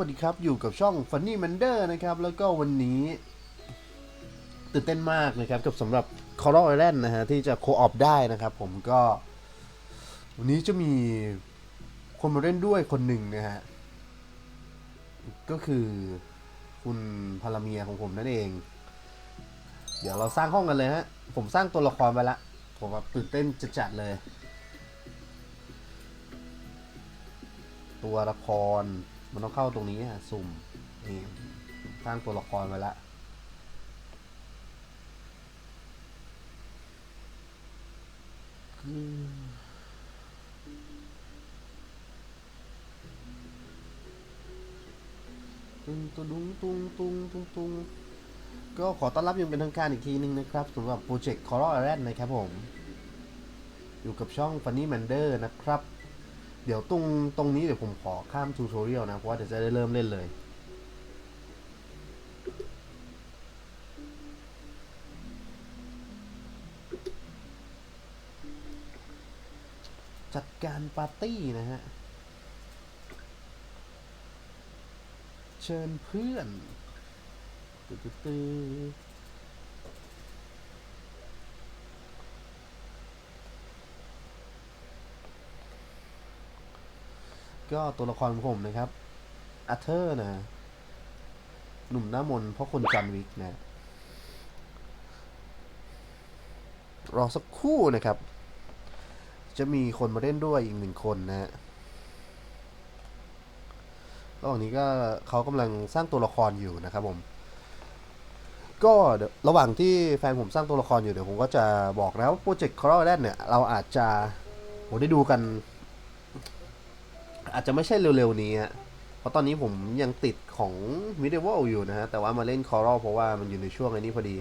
สวัสดีครับ อยู่กับช่อง Funny Mander นะครับ แล้วก็วันนี้ตื่นเต้นมากนะครับ กับสำหรับ Coral Island นะฮะ ที่จะโคออปได้นะครับ ผมก็ วันนี้จะมีคนมาเล่นด้วยคนหนึ่งนะฮะ ก็คือคุณพาราเมียของผมนั่นเอง เดี๋ยวเราสร้างห้องกันเลยฮะ ผมสร้างตัวละครไปละ ผมแบบตื่นเต้นจัดๆเลย ตัวละคร มันต้องเข้าตรงนี้อะสุ่มนี่สร้างตัวละครไว้ละตุงตุงตุงตุงตุงตุงก็ขอต้อนรับยังเป็นทางการอีกทีนึงนะครับสำหรับโปรเจกต์ Coral Island นะครับผม อยู่กับช่อง Funny Mander นะครับ เดี๋ยวตรงตรงนี้เดี๋ยวผมขอข้ามทูทเรียลนะ เพราะว่าเดี๋ยวจะได้เริ่มเล่นเลย จัดการปาร์ตี้นะฮะ เชิญเพื่อนตึ๊ดตึ๊ดตึ๊ด ก็ตัวละครของผมนะครับอาเธอร์นะ หนุ่มหน้ามนเพราะคนจอห์นวิกนะ รอสักครู่นะครับ จะมีคนมาเล่นด้วยอีกหนึ่งคนนะฮะระหว่างนี้ก็เขากำลังสร้างตัวละครอยู่นะครับผม ก็ระหว่างที่แฟนผมสร้างตัวละครอยู่เดี๋ยวผมก็จะบอกนะว่าโปรเจกต์คอร์แรกเนี่ยเราอาจจะโหได้ดูกัน อาจจะไม่ใช่เร็วๆนี้ฮะเพราะตอนนี้ผมยังติดของ Medieval อยู่นะฮะ แต่ว่ามาเล่น Coral เพราะว่ามันอยู่ในช่วงไอ้นี้พอดี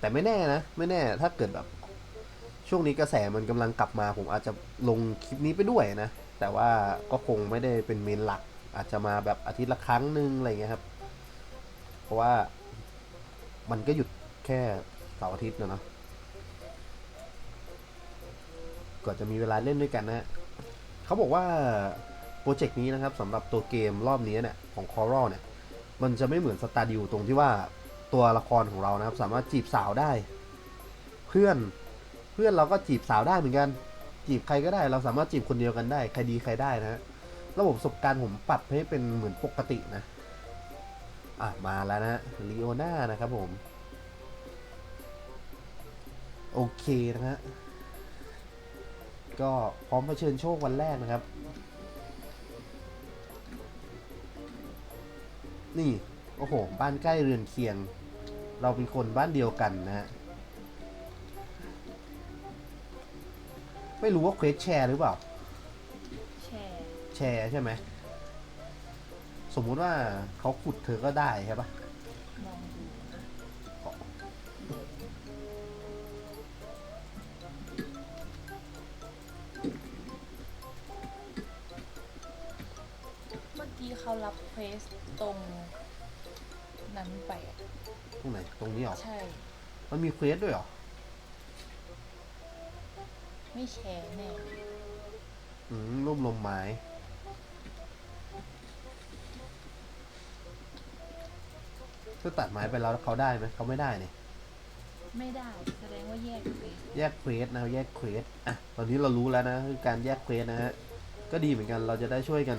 แต่ไม่แน่นะ ไม่แน่ถ้าเกิดแบบ ช่วงนี้กระแสมันกำลังกลับมา ผมอาจจะลงคลิปนี้ไปด้วยนะ แต่ว่าก็คงไม่ได้เป็นเมนหลัก อาจจะมาแบบอาทิตย์ละครั้งหนึ่งอะไรเงี้ยครับ เพราะว่ามันก็หยุดแค่เสาร์อาทิตย์นะเนาะก็จะมีเวลาเล่นด้วยกันนะเขาบอกว่า รเจกต์นี้นะครับสำหรับตัวเกมรอบนี้เนี่ยของ Coral เนี่ยมันจะไม่เหมือนสตาดิวตรงที่ว่าตัวละครของเรานะครับ สามารถจีบสาวได้ เพื่อนเพื่อนเราก็จีบสาวได้เหมือนกัน จีบใครก็ได้ เราสามารถจีบคนเดียวกันได้ใครดีใครได้นะฮะระบบประสบการณ์ผมปรับให้เป็นเหมือนปกตินะอะมาแล้วนะลีโอน่านะครับผม โอเคนะฮะก็พร้อมเผชิญโชควันแรกนะครับ นี่โอ้โห บ้านใกล้เรือนเคียง เราเป็นคนบ้านเดียวกันนะฮะไม่รู้ว่าเควสแชร์หรือเปล่า แชร์แชร์ใช่ไหม สมมุติว่าเขาขุดเธอก็ได้ใช่ปะมองดูนะเมื่อกี้เขารับเควส ตรงนั้นไปอะตรงไหนตรงนี้เหรอ ใช่ มันมีเควสด้วยเหรอ ไม่แชร์แน่เลยอืมรวบรวมไม้ ถ้าตัดไม้ไปแล้วเขาได้ไหมเขาไม่ได้เนี่ยไม่ได้ แสดงว่าแยกเควสแยกเควสนะครับแยกเควสอะตอนนี้เรารู้แล้วนะคือการแยกเควสนะฮะก็ดีเหมือนกันเราจะได้ช่วยกัน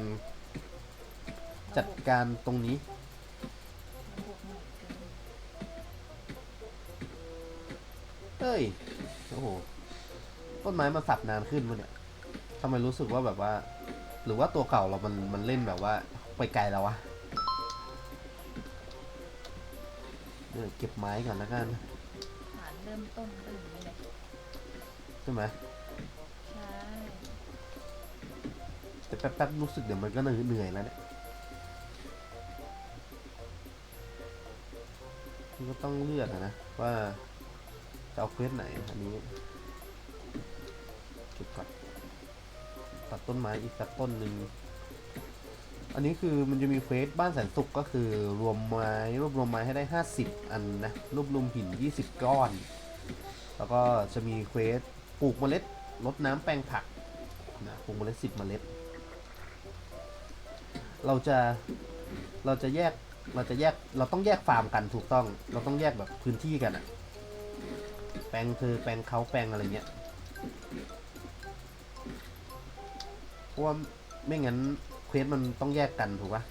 จัดการตรงนี้ระบบเหมือนกันเฮ้ย โอ้โห ต้นไม้มันสับนานขึ้นวะเนี่ยทำไมรู้สึกว่าแบบว่า หรือว่าตัวเก่าเรามันมันเล่นแบบว่า ไปไกลแล้ววะเดี๋ยวเก็บไม้ก่อนแล้วกันฐานเริ่มต้นก็อย่างนี้แหละใช่ไหมใช่ แต่แป๊บๆรู้สึกเดี๋ยวมันก็เหนื่อยแล้วเนี่ย มันก็ต้องเลือกนะว่าจะเอาเควสไหนอันนี้เก็บก่อนตัดต้นไม้อีกสักต้นหนึ่งอันนี้คือมันจะมีเควสบ้านแสนสุขก็คือรวมไม้รวบรวมไม้ให้ได้ 50 อันนะรวบรวมหิน 20 ก้อน แล้วก็จะมีเควสปลูกเมล็ดลดน้ำแปลงผักนะปลูกเมล็ด 10 เมล็ด เราจะเราจะแยก เราจะแยกเราต้องแยกฟาร์มกันถูกต้อง เราต้องแยกแบบพื้นที่กันอะแปลงเธอแปลงเขาแปลงอะไรเงี้ยเพราะว่าไม่งั้นเควสมันต้องแยกกันถูกปะ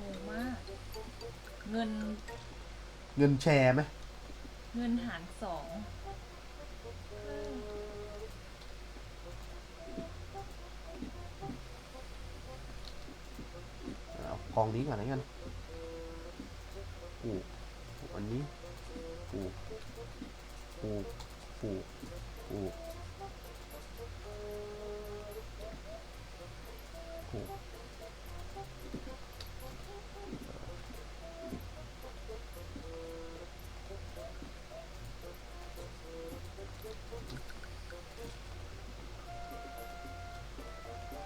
งงมากเงินเงินแชร์ไหมเงินหารสอง อากองนี้ก่อนแล้วกันปลูกปลูกอันนี้ปลูกปลูกปลูกปลูกปลูก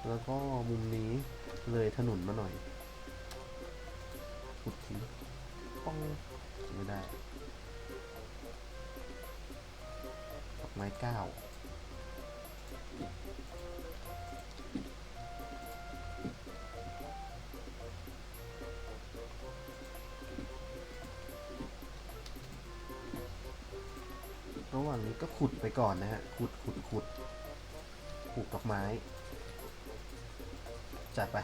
แล้วก็มุมนี้เลยถนนมาหน่อย เก้าระหว่างนี้ก็ขุดไปก่อนนะฮะ ขุดขุดขุดปลูกดอกไม้ จัดไป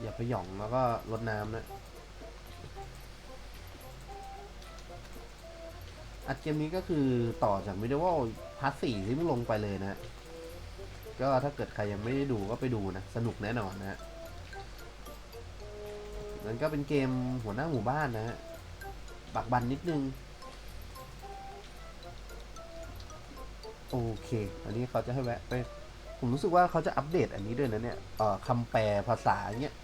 อย่าไปหย่องแล้วก็รดน้ำนะ อัดเกมนี้ก็คือต่อจาก Medieval พาร์ทสี่ที่มึงลงไปเลยนะฮะก็ถ้าเกิดใครยังไม่ได้ดูก็ไปดูนะ สนุกแน่นอนนะฮะมันก็เป็นเกมหัวหน้าหมู่บ้านนะฮะบักบันนิดนึง โอเค อันนี้เขาจะให้แวะไป ผมรู้สึกว่าเขาจะอัปเดตอันนี้ด้วยนะเนี่ยเอ่อคำแปลภาษาเนี้ย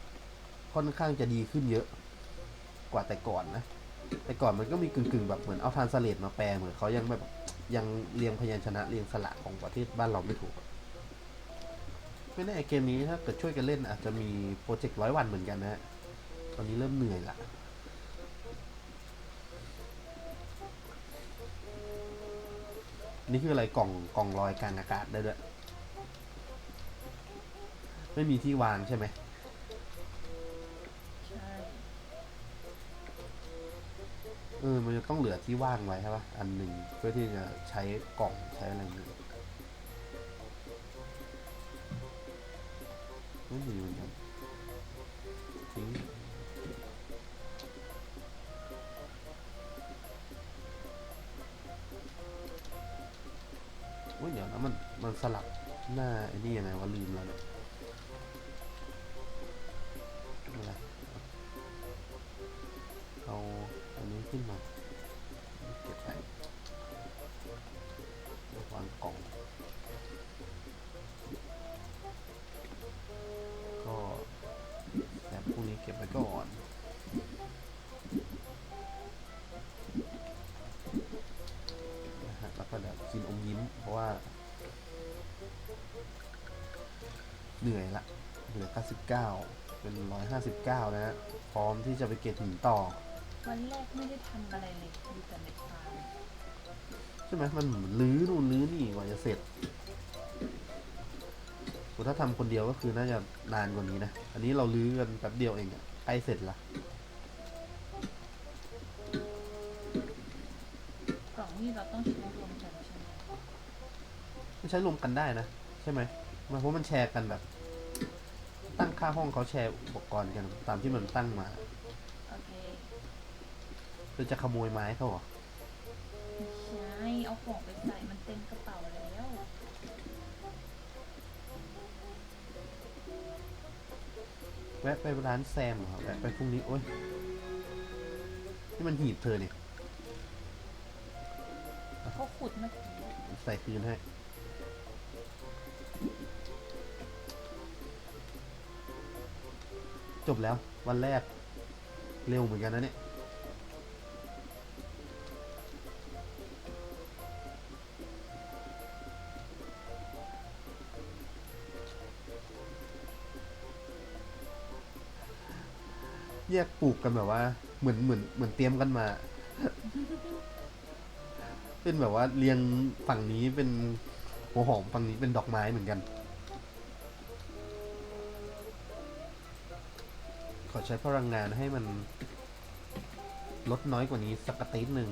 ค่อนข้างจะดีขึ้นเยอะกว่าแต่ก่อนนะ แต่ก่อนมันก็มีกึ่งๆแบบเหมือนเอาทานสเลตมาแปลเหมือนเขายังแบบยังเรียงพยัญชนะเรียงสระของประเทศบ้านเราไม่ถูก ไม่แน่เกมนี้ถ้าเกิดช่วยกันเล่นอาจจะมีโปรเจกต์ร้อยวันเหมือนกันนะฮะ ตอนนี้เริ่มเหนื่อยละนี่คืออะไรกล่องกล่องลอยกลางอากาศได้ด้วย ไม่มีที่วางใช่ไหม ออมันจะต้องเหลือที่ว่างไว้ใช่ปะอันหนึ่งเพื่อที่จะใช้กล่องใช้อะไรอย่างเงี้ยไม่มีเหมือนกันทิ้งโอ้ยเดี๋ยวนะมันมันสลับหน้าไอ้นี่ยังไงว่าลืมแล้วเนี่ย ขึ้นมา เก็บไปวางกล่อง ก็แบบพวกนี้เก็บไว้ก่อนนะฮะแล้วก็เดี๋ยวกินอมยิ้ม เพราะว่า เหนื่อยละ เหลือ 99 เป็น 159 นะฮะ พร้อมที่จะไปเก็บหินต่อ วันแรกไม่ได้ทำอะไรเลยอยู่แต่ในฟาร์มใช่ไหมมันเหมือนลื้อนู่นลื้อนี่กว่าจะเสร็จโหถ้าทำคนเดียวก็คือน่าจะนานกว่านี้นะ อันนี้เราลื้อกันแป๊บเดียวเองอะใกล้เสร็จละกล่องนี่เราต้องใช้รวมกันใช่ไหมมันใช้รวมกันได้นะ ใช่ไหมมันเพราะมันแชร์กันแบบ ตั้งค่าห้องเขาแชร์อุปกรณ์กันตามที่มันตั้งมาโอเค เราจะขโมยไม้เขาเหรอไม่ใช่เอาของไปใส่มันเต็มกระเป๋าแล้วแวะไปร้านแซมเหรอแวะไปพรุ่งนี้โอ้ยนี่มันหีบเธอเนี่ยเขาขุดเมื่อกี้ใส่คืนให้จบแล้ววันแรก เร็วเหมือนกันนะเนี่ย รียกปลูกกันแบบว่า เหมือนเหมือนเหมือนเตรียมกันมา เป็นแบบว่าเรียงฝั่งนี้เป็นหัวหอมฝั่งนี้เป็นดอกไม้เหมือนกัน ขอใช้พลังงานให้มันลดน้อยกว่านี้สักติดหนึ่ง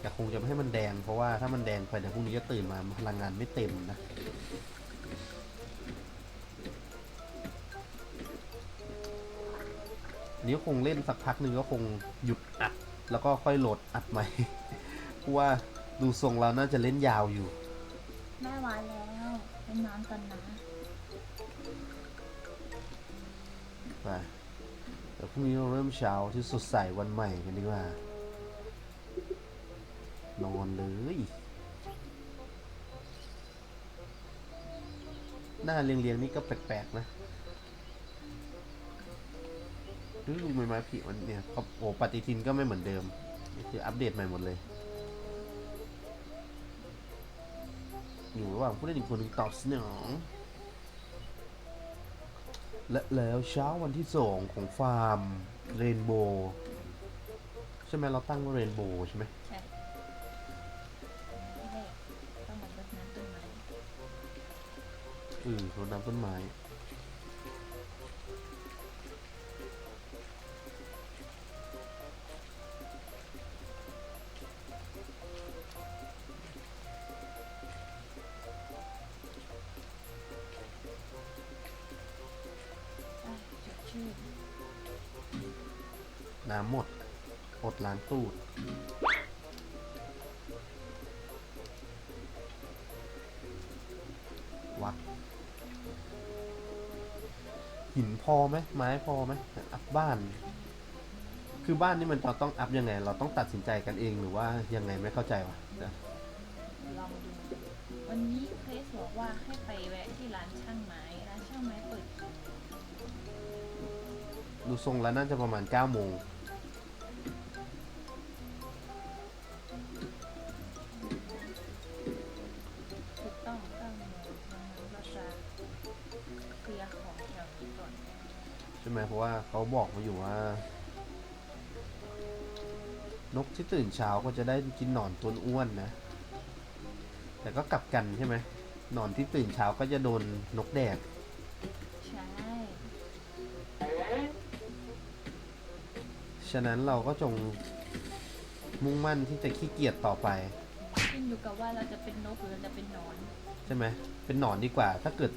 แต่คงจะไม่ให้มันแดงเพราะว่าถ้ามันแดงไปเดี๋ยวพรุ่งนี้จะตื่นมาพลังงานไม่เต็มนะ นี้คงเล่นสักพักหนึ่งก็คงหยุดอัด แล้วก็ค่อยโหลดอัดใหม่เพราะว่าดูทรงเราน่าจะเล่นยาวอยู่ แม่วานแล้วเป็นน้ำกันนะไปเดี๋ยวพรุ่งนี้เราเริ่มเช้าที่สดใสวันใหม่กันดีกว่า นอนเลย หน้าเรียงๆนี่ก็แปลกๆนะ ดูดูใบไม้ผลิมันเนี่ยเขาโอ้ปฏิทินก็ไม่เหมือนเดิมนี่คืออัปเดตใหม่หมดเลย อยู่ระหว่างผู้เล่นอีกคนหนึ่งตอบสนองและแล้วเช้าวันที่สองของฟาร์มเรนโบว์ใช่ไหมเราตั้งว่าเรนโบว์ใช่ไหมใช่ไม่แรกต้องมารดน้ำต้นไม้ อือรดน้ำต้นไม้ น้ำหมด อดล้างตูดวัดหินพอไหมไม้พอไหมอัพบ้าน คือบ้านนี่มันเราต้องอัพยังไง เราต้องตัดสินใจกันเองหรือว่ายังไงไม่เข้าใจวะเดี๋ยวลองดูวันนี้เพสบอกว่าให้ไปแวะที่ร้านช่างไม้ร้านช่างไม้เปิดดูทรงแล้วน่าจะประมาณ9โมง ไหมเพราะว่าเขาบอกมาอยู่ว่า นกที่ตื่นเช้าก็จะได้กินหนอนตัวอ้วนนะ แต่ก็กลับกันใช่ไหมหนอนที่ตื่นเช้าก็จะโดนนกแดกใช่ ฉะนั้นเราก็จงมุ่งมั่นที่จะขี้เกียจต่อไป ขึ้นอยู่กับว่าเราจะเป็นนกหรือเราจะเป็นหนอน ใช่ไหมเป็นหนอนดีกว่า ถ้าเกิด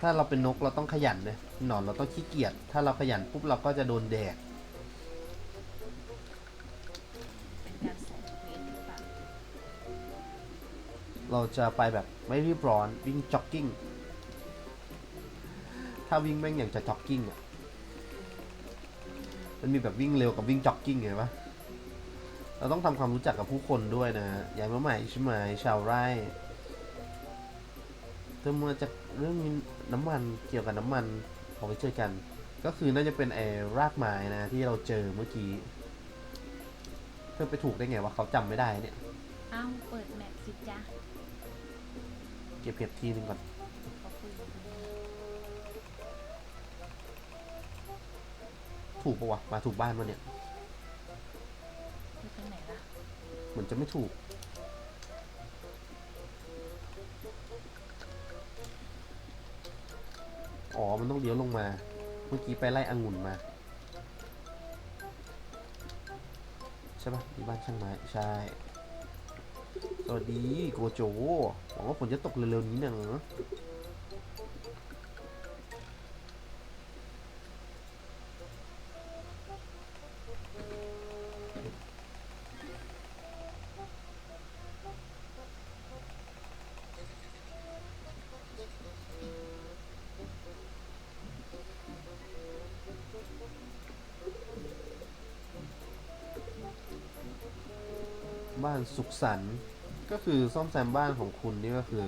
ถ้าเราเป็นนกเราต้องขยันนะหนอนเราต้องขี้เกียจ ถ้าเราขยันปุ๊บเราก็จะโดนแดกเป็นการส่งเวสหรือเปล่าเราจะไปแบบไม่รีบร้อนวิ่งจ็อกกิ้ง ถ้าวิ่งแม่งอย่างจะจ็อกกิ้งอะ มันมีแบบวิ่งเร็วกับวิ่งจ็อกกิ้งไงปะเราต้องทำความรู้จักกับผู้คนด้วยนะยายมาใหม่ใช่ไหมชาวไร่เธอมาจากเรื่อง น้ำมันเกี่ยวกับน้ำมันขอไปเจอกัน ก็คือน่าจะเป็นไอ้รากไม้นะที่เราเจอเมื่อกี้เธอไปถูกได้ไงวะเขาจำไม่ได้เนี่ยเอ้าเปิดแมปสิจ้าเก็บเก็บทีนึงก่อนเขาคุยกันถูกปะวะมาถูกบ้านวะเนี่ยอยู่ตรงไหนล่ะ เหมือนจะไม่ถูก อ๋อ มันต้องเลี้ยวลงมา เมื่อกี้ไปไล่องุ่นมา ใช่ปะมีบ้านช่างไม้ใช่ สวัสดีโกโจหวังว่าฝนจะตกเร็วๆนี้นะ บ้านสุขสันต์ก็คือซ่อมแซมบ้านของคุณนี่ก็คือ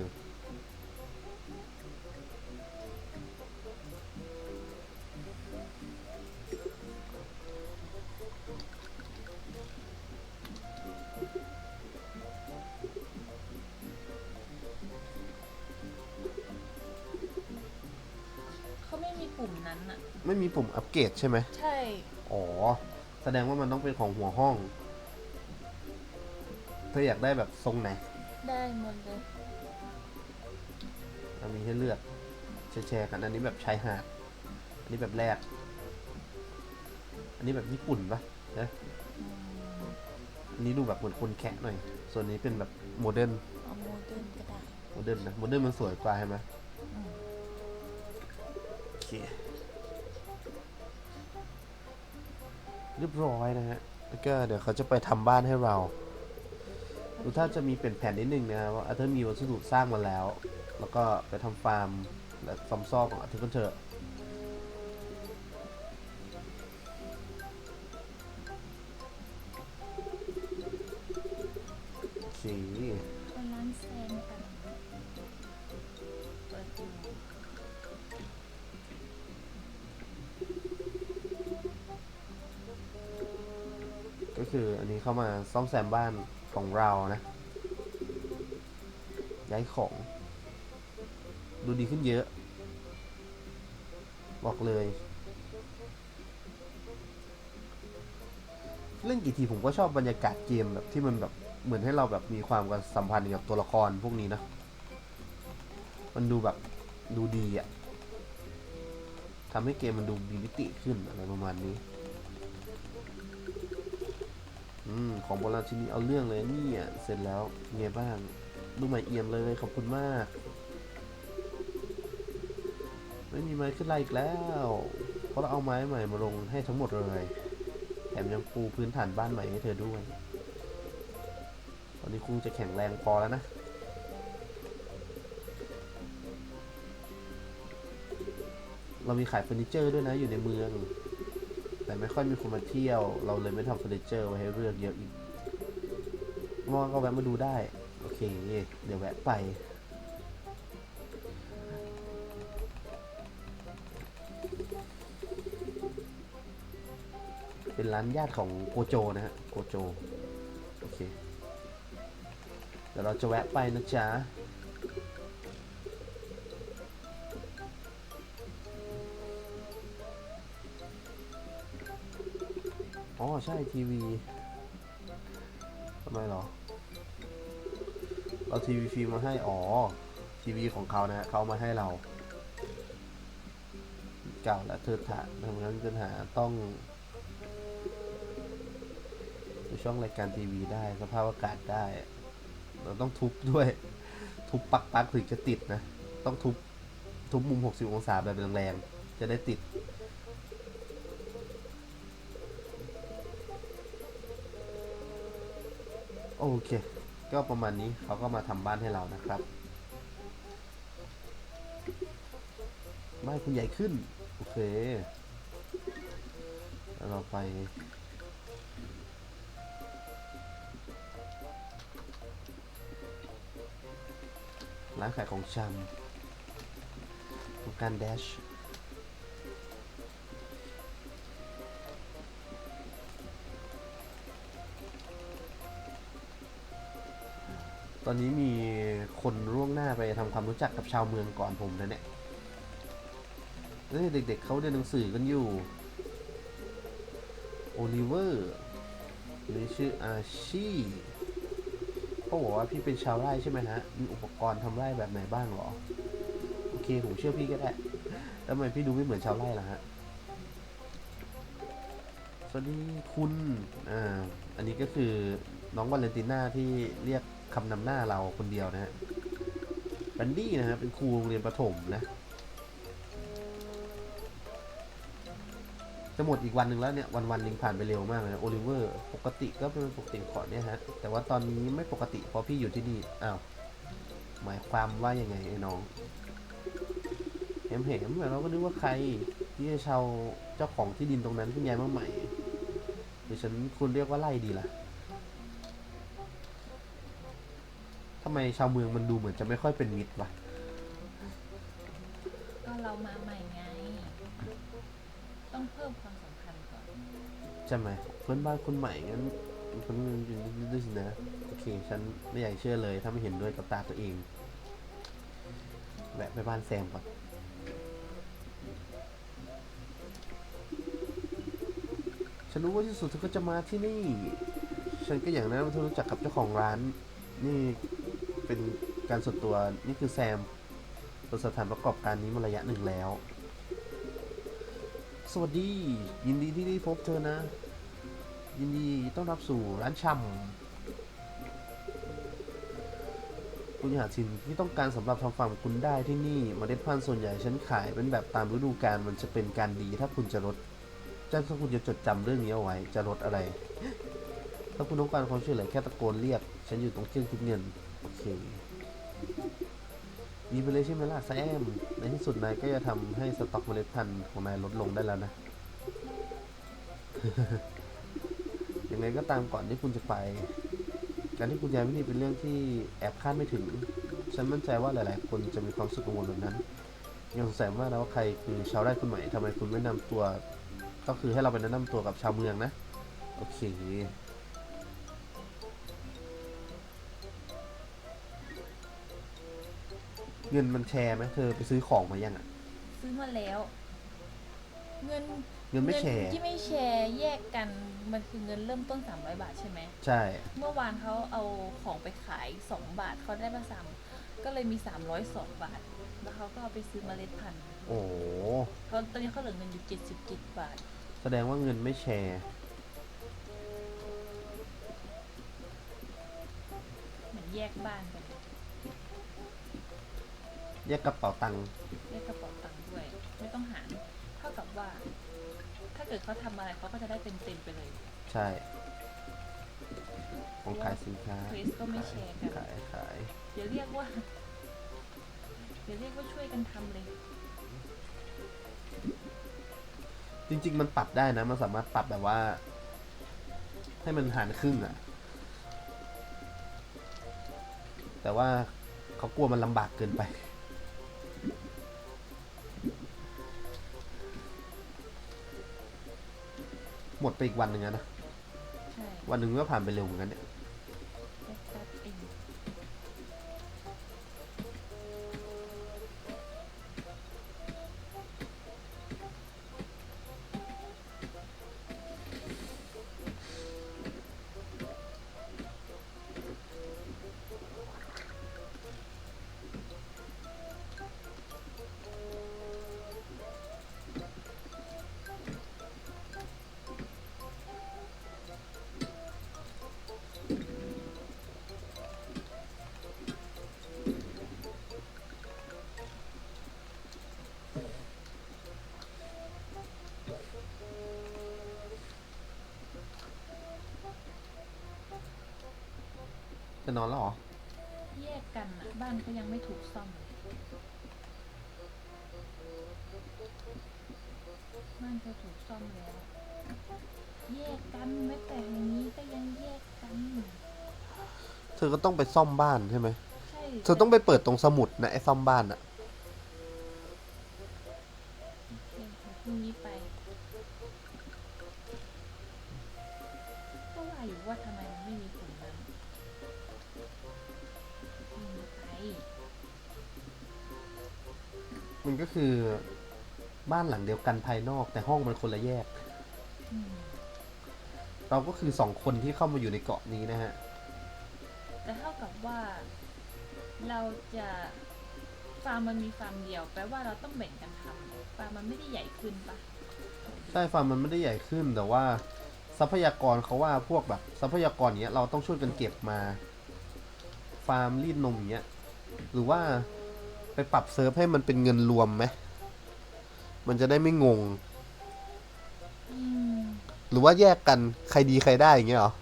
เขาไม่มีปุ่มนั้นอะไม่มีปุ่มอัปเกรดใช่ไหม ใช่ อ๋อ แสดงว่ามันต้องเป็นของหัวห้อง เธออยากได้แบบทรงไหนได้หมดเลยเรามีให้เลือกแชร์ๆกันอันนี้แบบชายหาดอันนี้แบบแรก อันนี้แบบญี่ปุ่นปะนะอืมอันนี้ดูแบบเหมือนคนแคะหน่อย ส่วนนี้เป็นแบบโมเดิร์นเอาโมเดิร์นก็ได้โมเดิร์นนะโมเดิร์นมันสวยกว่าใช่ไหมอืมโอเคเรียบร้อยนะฮะ แล้วก็เดี๋ยวเขาจะไปทำบ้านให้เรา ดูถ้าจะมีเปลี่ยนแผนนิดนึงนะครับว่าอาเธอร์มีวัสดุสร้างมาแล้ว แล้วก็ไปทำฟาร์มและซอมซอกของอาเธอร์ก็เถอะโอเคไปร้านแซนกันเปิดดูก็คืออันนี้เข้ามาซ่อมแซมบ้าน ของเรานะ ย้ายของ ดูดีขึ้นเยอะ บอกเลย เล่นกี่ทีผมก็ชอบบรรยากาศเกมแบบที่มันแบบเหมือนให้เราแบบมีความกันสัมพันธ์กับตัวละครพวกนี้นะ มันดูแบบดูดีอะทำให้เกมมันดูมีมิติขึ้นอะไรประมาณนี้ อืมของโบราณชิ้นนี้เอาเรื่องเลยเนี่ยเสร็จแล้วไงบ้างดูใหม่เอี่ยมเลยขอบคุณมาก ไม่มีไม้ขึ้นไรอีกแล้ว เพราะเราเอาไม้ใหม่มาลงให้ทั้งหมดเลยแถมยังปูพื้นฐานบ้านใหม่ให้เธอด้วย ตอนนี้คงจะแข็งแรงพอแล้วนะ เรามีขายเฟอร์นิเจอร์ด้วยนะอยู่ในเมือง แต่ไม่ค่อยมีคนมาเที่ยว เราเลยไม่ทำเฟอร์นิเจอร์ไว้ให้เลือกเยอะอีกว่างก็แวะมาดูได้ โอเค เดี๋ยวแวะไป เป็นร้านญาติของโกโจนะฮะ โกโจ โอเค เดี๋ยวเราจะแวะไปนะจ๊ะ ใช่ทีวีทำไมเหรอ เราทีวีฟิล์มาให้ อ๋อ ทีวีของเขานะเขามาให้เราเก่าและเธอถาทำงั้นปัญหาต้องดูช่องรายการทีวีได้สภาพอากาศได้ เราต้องทุบด้วย ทุบปักปักๆถึงจะติดนะ ต้องทุบทุบมุม 60 องศาแบบแรงๆจะได้ติด โอเค ก็ประมาณนี้เขาก็มาทำบ้านให้เรานะครับบ้านคุณใหญ่ขึ้น โอเคแล้วเราไป ร้านขายของชำของการแดช ตอนนี้มีคนร่วงหน้าไปทำความรู้จักกับชาวเมืองก่อนผมนะเนี่ยเอ้ยเด็กๆเขาเรียนหนังสือกันอยู่ โอลิเวอร์นี่ชื่ออาชีเขาบอกว่าพี่เป็นชาวไร่ใช่ไหมฮะ มีอุปกรณ์ทำไร่แบบไหนบ้างหรอ โอเค ผมเชื่อพี่ก็ได้ แล้วทำไมพี่ดูไม่เหมือนชาวไร่ล่ะฮะ สวัสดีคุณ อ่า อันนี้ก็คือน้องวาเลนติน่าที่เรียก คำนำหน้าเราคนเดียวนะฮะแบนดี้นะฮะเป็นครูโรงเรียนประถมนะ จะหมดอีกวันหนึ่งแล้วเนี่ย วันวันหนึ่งผ่านไปเร็วมากเลยนะโอลิเวอร์ ปกติก็เป็นปกติขอเนี่ยฮะ แต่ว่าตอนนี้ไม่ปกติเพราะพี่อยู่ที่นี่ อ้าว หมายความว่ายังไงไอ้น้องเห็มเห็มๆเราก็นึกว่าใครที่จะช่าเจ้าของที่ดินตรงนั้นขึ้นย้ายมาใหม่หรือฉันคุณเรียกว่าไร่ดีล่ะ ทำไมชาวเมืองมันดูเหมือนจะไม่ค่อยเป็นมิตรวะก็เรามาใหม่ไง ต้องเพิ่มความสัมพันธ์ก่อน ใช่ไหมเพื่อนบ้านคนใหม่งั้นคนนึงอยู่นี่ด้วยสินะโอเค ฉันไม่อยากเชื่อเลย ถ้าไม่เห็นด้วยกับตาตัวเองแวะไปบ้านแซมก่อนฉันรู้ว่าที่สุดเธอก็จะมาที่นี่ ฉันก็อย่างนั้นว่าเธอรู้จักกับเจ้าของร้าน นี่ เป็นการส่วนตัวนี่คือแซมเปิดสถานประกอบการนี้มาระยะหนึ่งแล้ว สวัสดียินดีที่ได้พบเธอนะ ยินดีต้อนรับสู่ร้านชำคุณหาสินที่ต้องการสำหรับทำฟาร์มคุณได้ที่นี่เมล็ดพันธุ์ส่วนใหญ่ฉันขายเป็นแบบตามฤดูกาลมันจะเป็นการดีถ้าคุณจะลดจ้าถ้าคุณจะจดจำเรื่องนี้เอาไว้ จะลดอะไร ถ้าคุณต้องการความช่วยเหลือแค่ตะโกนเรียก ฉันอยู่ตรงเครื่องคิดเงิน เคดีไปเลยใช่ไหมล่ะแซม ในที่สุดนายก็จะทำให้สต็อกเมล็ดพันธุ์ของนายลดลงได้แล้วนะยังไงก็ตามก่อนที่คุณจะไป การที่คุณย้ายที่นี่เป็นเรื่องที่แอบคาดไม่ถึง ฉันมั่นใจว่าหลาย ๆ คนจะมีความสึกกังวลแบบนั้น ยังสงสัยมากนะว่าใครคือชาวไร่คนใหม่ทำไมคุณไม่นำตัว ก็คือให้เราไปแนะนำตัวกับชาวเมืองนะ โอเค เงินมันแชร์ไหมเธอไปซื้อของมายังอะ ซื้อมาแล้ว เงินเงินไม่แชร์เงินที่ไม่แชร์แยกกันมันคือเงินเริ่มต้น300บาทใช่ไหมใช่ เมื่อวานเขาเอาของไปขาย2บาทเขาได้มาสามก็เลยมี302บาท แล้วเขาก็เอาไปซื้อเมล็ดพันธุ์โอ้โหเขาตอนนี้เขาเหลือเงินอยู่77บาท แสดงว่าเงินไม่แชร์ เหมือนแยกบ้านกัน แยกกระเป๋าตังค์แยกกระเป๋าตังค์ด้วย ไม่ต้องหารเท่ากับว่า ถ้าเกิดเขาทำอะไรเขาก็จะได้เต็มๆไปเลยใช่ ของขายสินค้าเฟซก็ไม่แชร์กันขายขายเดี๋ยวเรียกว่าเดี๋ยวเรียกว่าช่วยกันทำเลย จริง ๆ มันปรับได้นะ มันสามารถปรับแบบว่า ให้มันหารครึ่งอะแต่ว่าเขากลัวมันลำบากเกินไป หมดไปอีกวันหนึ่งอะนะ ใช่วันหนึ่งก็ผ่านไปเร็วเหมือนกันเนี่ย จะนอนแล้วเหรอ แยกกันอะบ้านเขายังไม่ถูกซ่อมเลยบ้านเขาถูกซ่อมแล้ว แยกกันแม้แต่อย่างนี้ก็ยังแยกกัน เธอก็ต้องไปซ่อมบ้านใช่ไหม ใช่เธอต้องไปเปิดตรงสมุดนะไอ้ซ่อมบ้านอะ คือบ้านหลังเดียวกันภายนอก แต่ห้องมันคนละแยกอืมเราก็คือสองคนที่เข้ามาอยู่ในเกาะนี้นะฮะ แต่เท่ากับว่าเราจะฟาร์มมันมีฟาร์มเดียวแปลว่าเราต้องแบ่งกันทำฟาร์มมันไม่ได้ใหญ่ขึ้นปะใช่ฟาร์มมันไม่ได้ใหญ่ขึ้นแต่ว่าทรัพยากรเขาว่าพวกแบบ ทรัพยากรเนี้ยเราต้องช่วยกันเก็บมา ฟาร์มรีดนมเนี้ย หรือว่า ไปปรับเซิร์ฟให้มันเป็นเงินรวมไหม มันจะได้ไม่งงอืมหรือว่าแยกกันใครดีใครได้อย่างเงี้ยเหรอ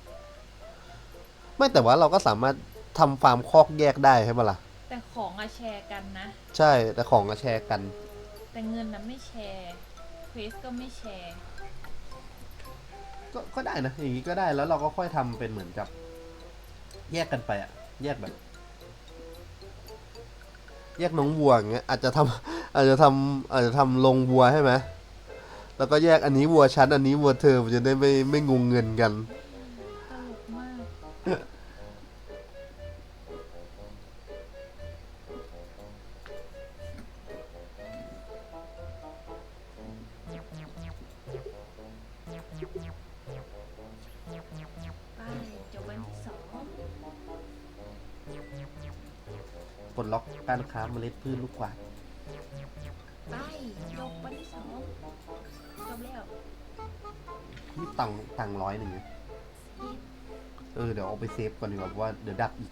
ไม่แต่ว่าเราก็สามารถทำฟาร์มคอกแยกได้ใช่ปะล่ะ แต่ของอะแชร์กันนะ ใช่แต่ของก็แชร์กัน แต่เงินนะไม่แชร์เควสก็ไม่แชร์ ก็ก็ได้นะ อย่างนี้ก็ได้แล้วเราก็ค่อยทำเป็นเหมือนกับ แยกกันไปอะแยกแบบ แยกน้องวัวอย่างเงี้ยอาจจะทำอาจจะทำอาจจะทำลงวัวใช่ไหมแล้วก็แยกอันนี้วัวชั้น อันนี้วัวเธอมันจะได้ไม่ไม่งงเงินกันตลกมากไปจบวันที่สองปลดล็อก การค้าเมล็ดพืชลูกกวาดไปจบวันที่สองจบแล้วนี่ตังค์ตังค์ร้อยหนึ่งอะเออเดี๋ยวเอาไปเซฟก่อนดีกว่าเพราะว่าเดี๋ยวดักอีก